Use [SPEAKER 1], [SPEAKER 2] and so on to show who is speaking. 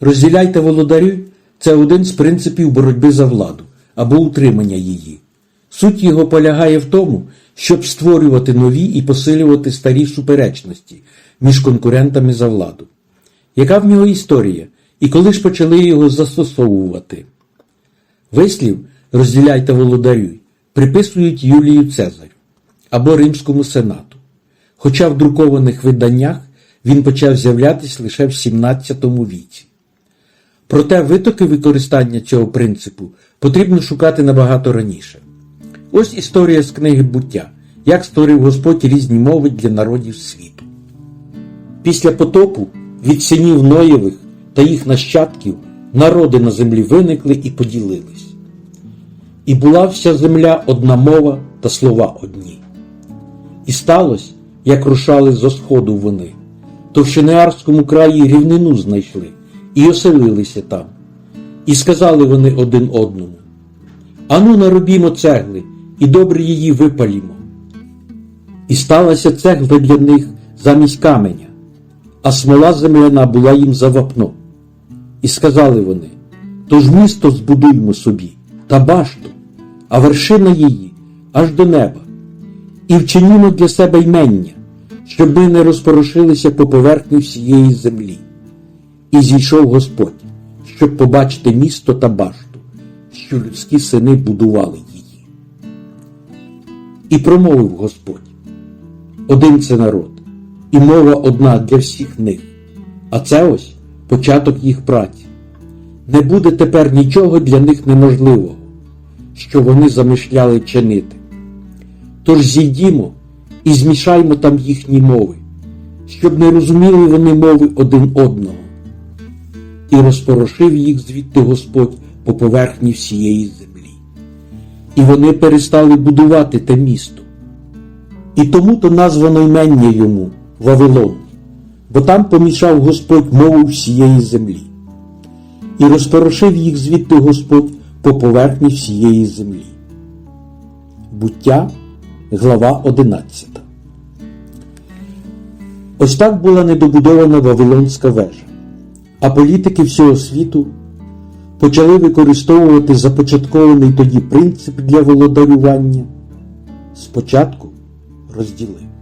[SPEAKER 1] Розділяйте володарю це один з принципів боротьби за владу або утримання її. Суть його полягає в тому, щоб створювати нові і посилювати старі суперечності між конкурентами за владу. Яка в нього історія і коли ж почали його застосовувати? Вислів розділяйте володарю приписують Юлію Цезарю або Римському сенату, хоча в друкованих виданнях він почав з'являтися лише в 17 віці. Проте витоки використання цього принципу потрібно шукати набагато раніше. Ось історія з книги буття, як створив Господь різні мови для народів світу. Після потопу від синів Ноєвих та їх нащадків народи на землі виникли і поділились. І була вся земля одна мова та слова одні. І сталося, як рушали зо сходу вони, то в Шинеарському краї рівнину знайшли і оселилися там. І сказали вони один одному: Ану наробімо цегли, і добре її випалімо. І сталася цегла для них замість каменя, а смола земляна була їм за вапно. І сказали вони: Тож місто збудуймо собі та башту, а вершина її аж до неба, і вчинімо для себе ймення, щоб ми не розпорошилися по поверхні всієї землі. І зійшов Господь, щоб побачити місто та башту, що людські сини будували її. І промовив Господь: один це народ, і мова одна для всіх них, а це ось початок їх праці. Не буде тепер нічого для них неможливого, що вони замишляли чинити. Тож зійдімо і змішаймо там їхні мови, щоб не розуміли вони мови один одного. І розпорошив їх звідти Господь по поверхні всієї землі. І вони перестали будувати те місто. І тому то названо ймення йому Вавилон, бо там помішав Господь мову всієї землі. І розпорошив їх звідти Господь по поверхні всієї землі. Буття, глава 11. Ось так була недобудована Вавилонська вежа, а політики всього світу почали використовувати започаткований тоді принцип для володарювання. Спочатку розділив.